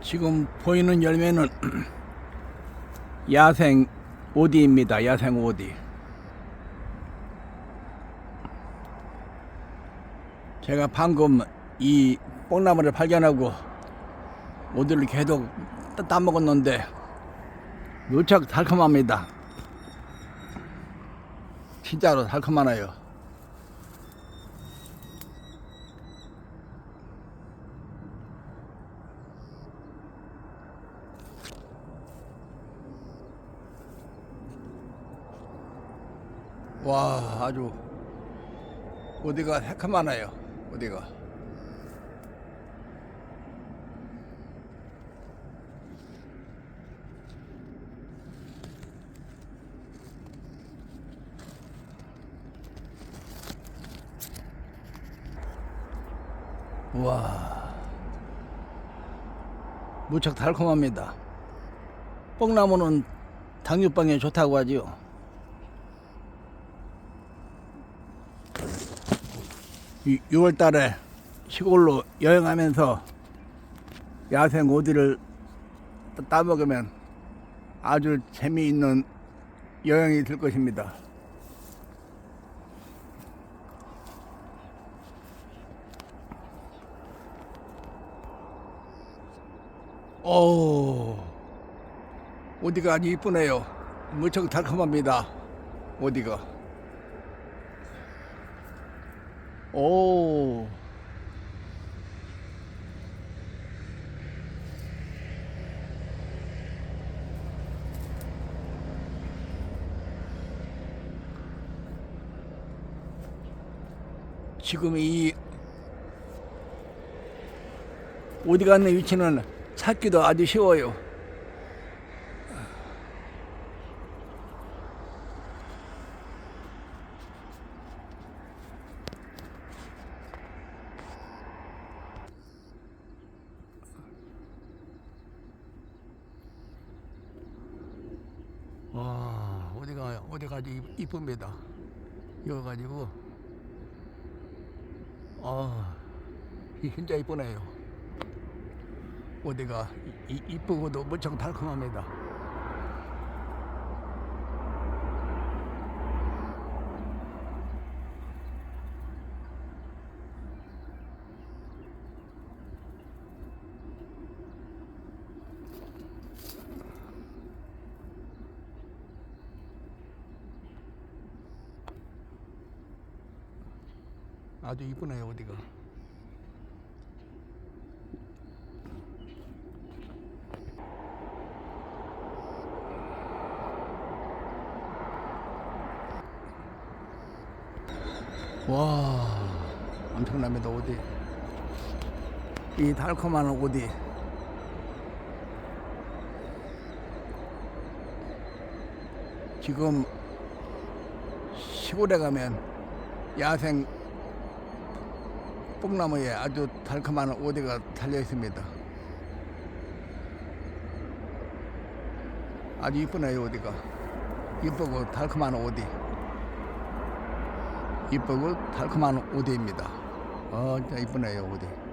지금 보이는 열매는 야생 오디입니다. 야생 오디. 제가 방금 이 뽕나무를 발견하고 오디를 계속 따- 따먹었는데 무척 달콤합니다. 진짜로 달콤하나요? 와 아주 어디가 새카만해요 어디가. 와 무척 달콤합니다. 뽕나무는 당뇨병에 좋다고 하지요 6월 달에 시골로 여행하면서 야생 오디를 따- 따먹으면 아주 재미있는 여행이 될 것입니다. 오, 오디가 아주 이쁘네요. 무척 달콤합니다. 오디가. 오. 지금 이 어디 갔는 위치는 찾기도 아주 쉬워요. 와 어디가 어디가 아주 이- 이쁩니다. 이거 가지고 아 이- 진짜 이쁘네요. 어디가 이쁘고도 무척 달콤합니다. 아주 이쁘네요 어디가. 와 엄청납니다 어디. 이 달콤한 어디. 지금 시골에 가면 야생 뽕나무에 아주 달콤한 오디가 달려 있습니다. 아주 이쁘네요 오디가. 이쁘고 달콤한 오디. 이쁘고 달콤한 오디입니다. 어, 진짜 이쁘네요 오디.